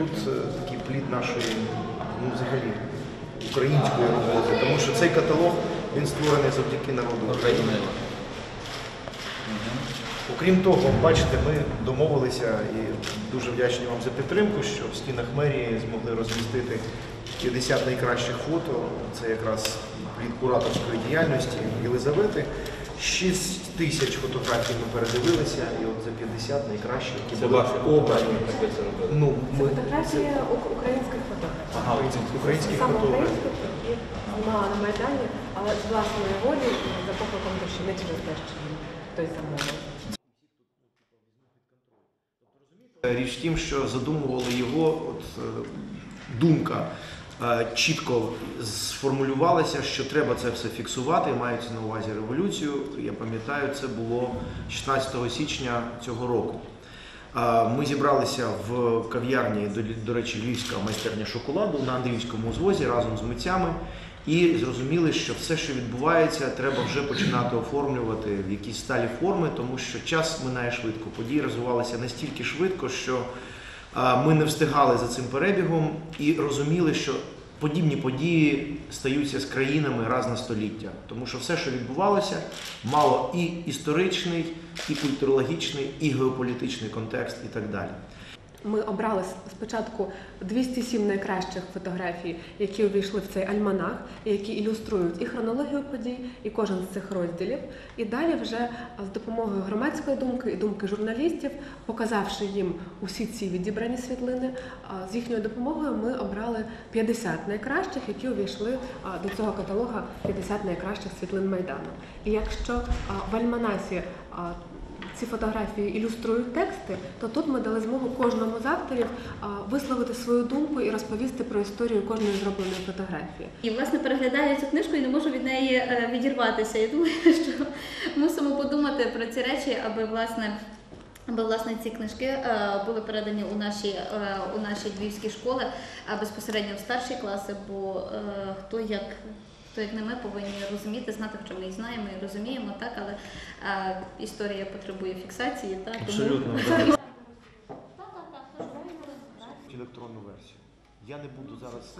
тут е, такий плід нашої, ну взагалі, української роботи, тому що цей каталог він створений завдяки народу України. Окрім того, бачите, ми домовилися і дуже вдячні вам за підтримку, що в стінах мерії змогли розмістити 50 найкращих фото. Це якраз від кураторської діяльності Єлизавети. 6 тисяч фотографій ми передивилися, і от за 50 найкращих, які Це були ваші обрані. ви це робили? Ну, ми, Фотографія ук- українських фотографій. Ага, українських Саме фотографів. українських, які на Майдані, але з власної волі і за покликом душі, не через те, що хтось замовив. Річ в тім, що задумували його, от е, думка чітко сформулювалася, що треба це все фіксувати. Мається на увазі революцію. Я пам'ятаю, це було 16 січня цього року. Е, Ми зібралися в кав'ярні, до, речі, львівська майстерня шоколаду на Андріївському узвозі разом з митцями. І зрозуміли, що все, що відбувається, треба вже починати оформлювати в якісь сталі форми, тому що час минає швидко. Події розвивалися настільки швидко, що ми не встигали за цим перебігом і розуміли, що подібні події стаються з країнами раз на століття, тому що все, що відбувалося, мало і історичний, і культурологічний, і геополітичний контекст, і так далі. Ми обрали спочатку 207 найкращих фотографій, які увійшли в цей альманах, які ілюструють і хронологію подій, і кожен з цих розділів. І далі, вже з допомогою громадської думки і думки журналістів, показавши їм усі ці відібрані світлини, з їхньою допомогою ми обрали 50 найкращих, які увійшли до цього каталога 50 найкращих світлин майдану. І якщо в альманасі ці фотографії ілюструють тексти, то тут ми дали змогу кожному з авторів висловити свою думку і розповісти про історію кожної зробленої фотографії. І власне переглядаю цю книжку і не можу від неї е, відірватися. Я думаю, що мусимо подумати про ці речі, аби власне. Аби власне ці книжки е, були передані у наші е, у наші львівські школи, а безпосередньо в старші класи, бо хто як хто як не ми повинні розуміти, знати, хоча ми і знаємо і розуміємо, так, але е, історія потребує фіксації, так тому Абсолютно, да. Електронну версію. Я не буду зараз